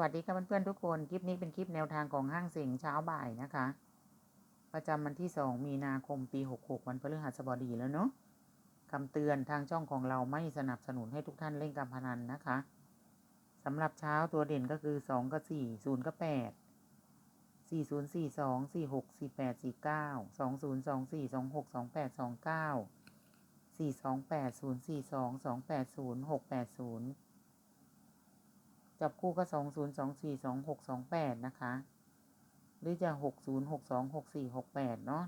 วัสดีค่ะเพื่อนๆทุกคน คลิปนี้เป็นคลิปแนวทางของห้างเสียงเช้าบ่ายนะคะ ประจำวันที่ 2 มีนาคมปี 66 วันพฤหัสบดีแล้วเนาะคำเตือนทางช่องของเราไม่สนับสนุนให้ทุกท่านเล่นการพนันนะคะสำหรับเช้าตัวเด่นก็คือ 2 กับ 4 0 กับ 8 4 0 4 2 4 6 4 8 4 9 2 0 จับคู่ก็สองศูนย์สองสี่สองหกสองแปดนะคะ หรือจะหกศูนย์หกสองหกสี่หกแปดเนาะ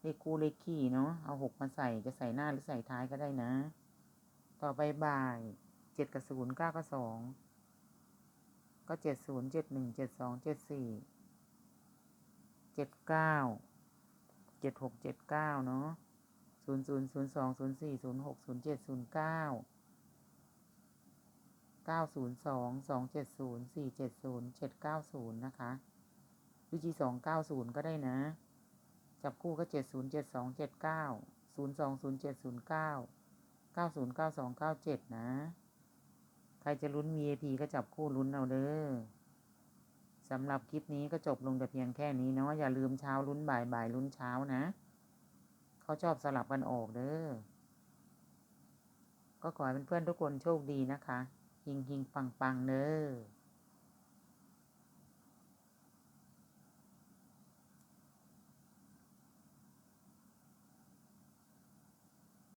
เลขคู่เลขขี่เนาะเอาหกมาใส่จะใส่หน้าหรือใส่ท้ายก็ได้นะ ต่อไปบ่ายเจ็ดกับศูนย์เก้ากับสองก็เจ็ดศูนย์เจ็ดหนึ่งเจ็ดสองเจ็ดสี่เจ็ดเก้าเจ็ดหกเจ็ดเก้าเนาะศูนย์ศูนย์ศูนย์สองศูนย์สี่ศูนย์หกศูนย์เจ็ดศูนย์เก้า เก้าศูนย์สองสองเจ็ดศูนย์สี่เจ็ดศูนย์เจ็ดเก้าศูนย์นะคะวิจีสองเก้าศูนย์ก็ได้นะ จับคู่ก็เจ็ดศูนย์เจ็ดสองเจ็ดเก้าศูนย์สองศูนย์เจ็ดศูนย์เก้าเก้าศูนย์เก้าสองเก้าเจ็ดนะ ใครจะลุ้น VIP ก็จับคู่ลุ้นเอาเด้อสำหรับคลิปนี้ก็จบลงแต่เพียงแค่นี้เนาะอย่าลืมเช้าลุ้นบ่ายบ่ายลุ้นเช้านะ เขาชอบสลับกันออกเด้อก็ขอให้เพื่อนๆทุกคนโชคดีนะคะ หิงหิงปังปังเนอ้อ